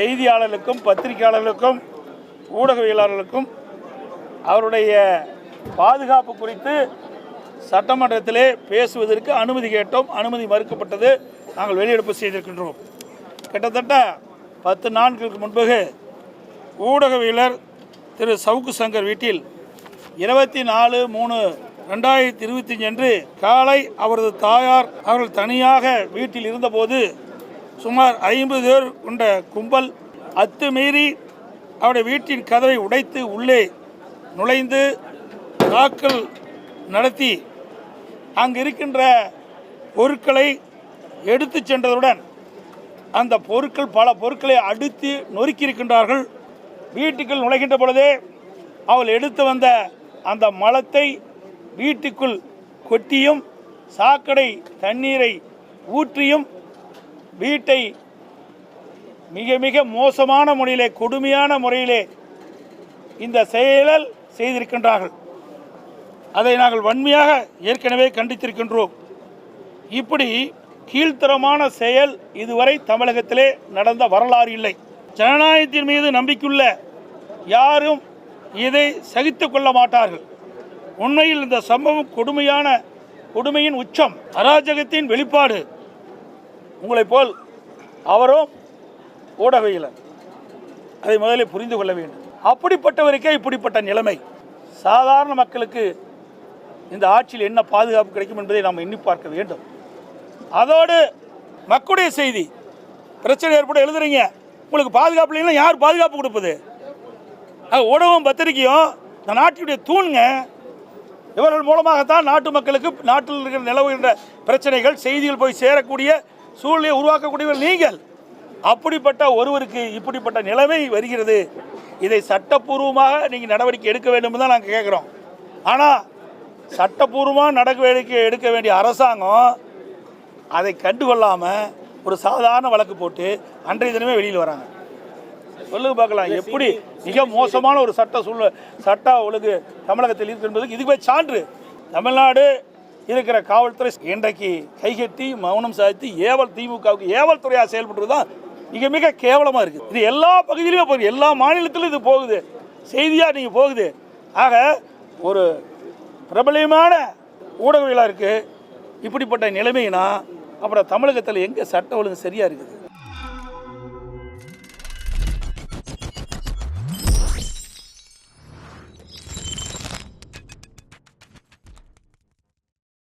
செய்தியாளர்களுக்கும் பத்திரிகையாளர்களுக்கும் ஊடகவியலாளர்களுக்கும் அவருடைய பாதுகாப்பு குறித்து சட்டமன்றத்திலே பேசுவதற்கு அனுமதி கேட்டோம். அனுமதி மறுக்கப்பட்டது நாங்கள் வெளியெடுப்பு செய்திருக்கின்றோம். கிட்டத்தட்ட பத்து நாட்களுக்கு முன்பு ஊடகவியலர் திரு. சவுக்கு சங்கர் வீட்டில் இருபத்தி நாலு மூணு ரெண்டாயிரத்தி இருபத்தஞ்சு அன்று காலை அவரது தாயார் அவர்கள் தனியாக வீட்டில் இருந்தபோது சுமார் ஐம்பது பேர் கொண்ட கும்பல் அத்துமீறி அவருடைய வீட்டின் கதவை உடைத்து உள்ளே நுழைந்து தாக்கல் நடத்தி அங்கு இருக்கின்ற பொருட்களை எடுத்து சென்றதுடன் அந்த பொருட்கள் பல பொருட்களை அடித்து நொறுக்கியிருக்கின்றார்கள். வீட்டுக்குள் நுழைகின்ற பொழுதே அவள் எடுத்து வந்த அந்த மலத்தை வீட்டுக்குள் கொட்டியும் சாக்கடை தண்ணீரை ஊற்றியும் வீட்டை மிக மிக மோசமான முறையிலே கொடுமையான முறையிலே இந்த செயலல் செய்திருக்கின்றார்கள். அதை நாங்கள் வன்மையாக ஏற்கனவே கண்டித்திருக்கின்றோம். இப்படி கீழ்த்தரமான செயல் இதுவரை தமிழகத்திலே நடந்த வரலாறு இல்லை. ஜனநாயகத்தின் மீது நம்பிக்கையுள்ள யாரும் இதை சகித்து கொள்ள மாட்டார்கள். உண்மையில் இந்த சம்பவம் கொடுமையான கொடுமையின் உச்சம் அராஜகத்தின் வெளிப்பாடு. உங்களைப் போல் அவரும் ஊடகவியலர். அதை முதலில் புரிந்து கொள்ள வேண்டும். அப்படிப்பட்டவருக்கே இப்படிப்பட்ட நிலைமை. சாதாரண மக்களுக்கு இந்த ஆட்சியில் என்ன பாதுகாப்பு கிடைக்கும் என்பதை நாம் எண்ணி பார்க்க வேண்டும். அதோடு மக்களுடைய செய்தி. பிரச்சனை ஏற்பட எழுதுறீங்க. உங்களுக்கு பாதுகாப்பு இல்லைன்னா யார் பாதுகாப்பு கொடுப்பது? அது பத்திரிகையும் பத்திரிக்கையும் இந்த நாட்டினுடைய தூண்ங்க. இவர்கள் மூலமாகத்தான் நாட்டு மக்களுக்கு நாட்டில் இருக்கிற நிலவுகின்ற பிரச்சனைகள் செய்திகள் போய் சேரக்கூடிய சூழ்நிலையை உருவாக்கக்கூடியவர் நீங்கள். அப்படிப்பட்ட ஒருவருக்கு இப்படிப்பட்ட நிலைமை வருகிறது. இதை சட்டப்பூர்வமாக நீங்கள் நடவடிக்கை எடுக்க வேண்டும் தான் நாங்கள் கேட்குறோம் ஆனால் சட்டப்பூர்வமாக நடவடிக்கை எடுக்க வேண்டிய அரசாங்கம் அதை கண்டுகொள்ளாமல் ஒரு சாதாரண வழக்கு போட்டு அன்றைய தினமே வெளியில் வராங்க. சொல்லுங்க பார்க்கலாம். எப்படி மிக மோசமான ஒரு சட்ட சூழ்நிலை சட்ட ஒழுங்கு தமிழகத்தில் இருக்கு என்பதுக்கு இதுவே சான்று. தமிழ்நாடு இருக்கிற காவல்துறை இன்றைக்கு கைகட்டி மௌனம் சாதித்து ஏவல் திமுகவுக்கு ஏவல் துறையாக செயல்படுறது தான் மிக மிக கேவலமாக இருக்குது. இது எல்லா பகுதியிலுமே போகுது. எல்லா மாநிலத்திலும் இது போகுது. செய்தியாக நீங்கள் போகுது. ஆக ஒரு பிரபலியமான ஊடகவியலாக இருக்குது இப்படிப்பட்ட நிலைமைனா அப்புறம் தமிழகத்தில் எங்கே சட்ட ஒழுங்கு சரியாக இருக்குது?